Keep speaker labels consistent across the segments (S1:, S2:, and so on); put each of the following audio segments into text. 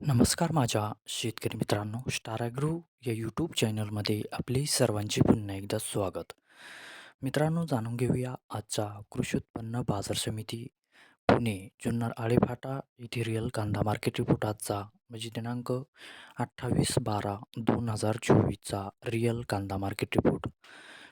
S1: नमस्कार माझ्या शेतकरी मित्रांनो. स्टार ॲग्रो या यूट्यूब चॅनलमध्ये आपले सर्वांचे पुन्हा एकदा स्वागत. मित्रांनो जाणून घेऊया आजचा कृषी उत्पन्न बाजार समिती पुणे जुन्नर आळेफाटा येथे रिअल कांदा मार्केट रिपोर्ट आजचा म्हणजे दिनांक अठ्ठावीस बारा दोन हजार चोवीसचा रिअल कांदा मार्केट रिपोर्ट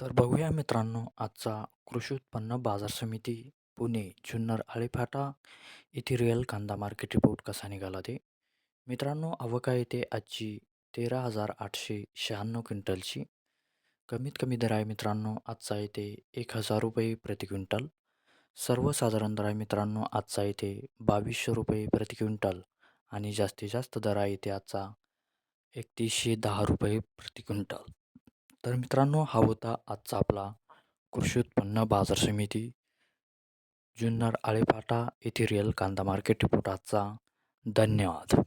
S1: तर बघूया मित्रांनो आजचा कृषी उत्पन्न बाजार समिती पुणे जुन्नर आळेफाटा येथे रिअल कांदा मार्केट रिपोर्ट कसा निघाला ते. मित्रांनो अवका येते आजची तेरा हजार आठशे शहाण्णव क्विंटलची. कमीत कमी दर आहे मित्रांनो आजचा येते एक हजार रुपये प्रति क्विंटल. सर्वसाधारण दर आहे मित्रांनो आजचा येते बावीसशे रुपये प्रति क्विंटल. आणि जास्तीत जास्त दर आहे येते आजचा एकतीसशे दहा रुपये प्रति क्विंटल. तर मित्रांनो हा होता आजचा आपला कृषी उत्पन्न बाजार समिती. जुन्नर आळेफाटा येथे रिअल कांदा मार्केट रिपोर्ट आजचा. धन्यवाद.